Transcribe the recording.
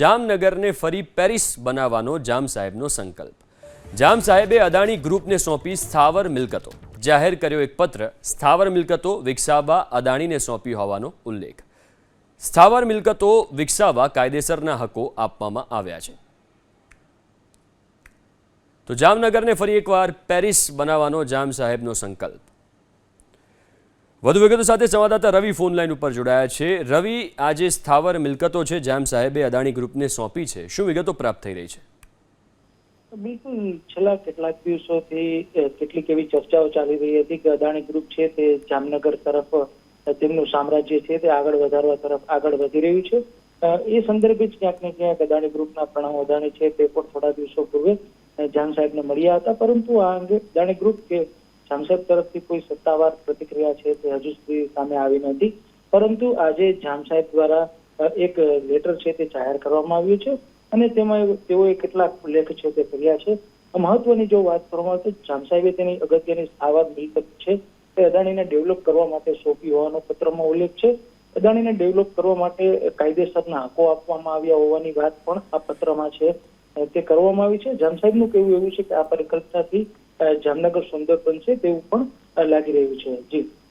જામનગરને ફરી પેરિસ બનાવવાનો જામ સાહેબનો સંકલ્પ. જામ સાહેબે અદાણી ગ્રુપને સોંપી સ્થાવર મિલકતો. જાહેર કર્યો એક પત્ર, સ્થાવર મિલકતો વિકસાવવા અદાણીને સોંપી હોવાનો ઉલ્લેખ. સ્થાવર મિલકતો વિકસાવવા કાયદેસરના હકો આપવામાં આવ્યા છે. તો જામનગરને ફરી એકવાર પેરિસ બનાવવાનો જામ સાહેબનો સંકલ્પ. વધુ વિગતો સાથે સંવાદદાતા રવિ ફોન લાઈન ઉપર જોડાયા છે. રવિ આ જે સ્થાવર મિલકતો છે, જામ સાહેબે અદાણી ગ્રુપને સોંપી છે. શું વિગતો પ્રાપ્ત થઈ રહી છે? બિલકુલ. છેલ્લા કેટલાક દિવસોથી કેટલીક એવી ચર્ચાઓ ચાલી રહી હતી કે અદાણી ગ્રુપ છે તે જામનગર તરફ તેમનું સામ્રાજ્ય છે તે આગળ વધારવા તરફ આગળ વધી રહ્યું છે. એ સંદર્ભે જ ક્યાંક ને ક્યાંક અદાણી ગ્રુપના પ્રણવ અદાણી છે તે પણ થોડા દિવસો પૂર્વે જામ સાહેબને મળ્યા હતા. પરંતુ આ અંગે અદાણી ગ્રુપ કે જામ તરફથી કોઈ સત્તાવાર પ્રતિક્રિયા છે તે હજુ સુધી સામે આવી નથી. પરંતુ આજે જામ સાહેબ દ્વારા એક લેટર છે તે જાહેર કરવામાં આવ્યું છે અને તેમાં તેઓએ કેટલાક ઉલ્લેખ છે તે કર્યા છે. મહત્વની જો વાત કરવામાં આવે તો જામ સાહેબે તેની અગત્યની સ્થાવર મિલકત છે. તે અદાણીને ડેવલપ કરવા માટે સોંપી હોવાનો પત્રમાં ઉલ્લેખ છે. અદાણીને ડેવલપ કરવા માટે કાયદેસરના હકો આપવામાં આવ્યા હોવાની વાત પણ આ પત્રમાં છે. તે કરવામાં આવી છે. જામ સાહેબનું કહેવું એવું છે કે આ પરિકલ્પનાથી જામનગર સુંદર બનશે તેવું પણ લાગી રહ્યું છે. જી.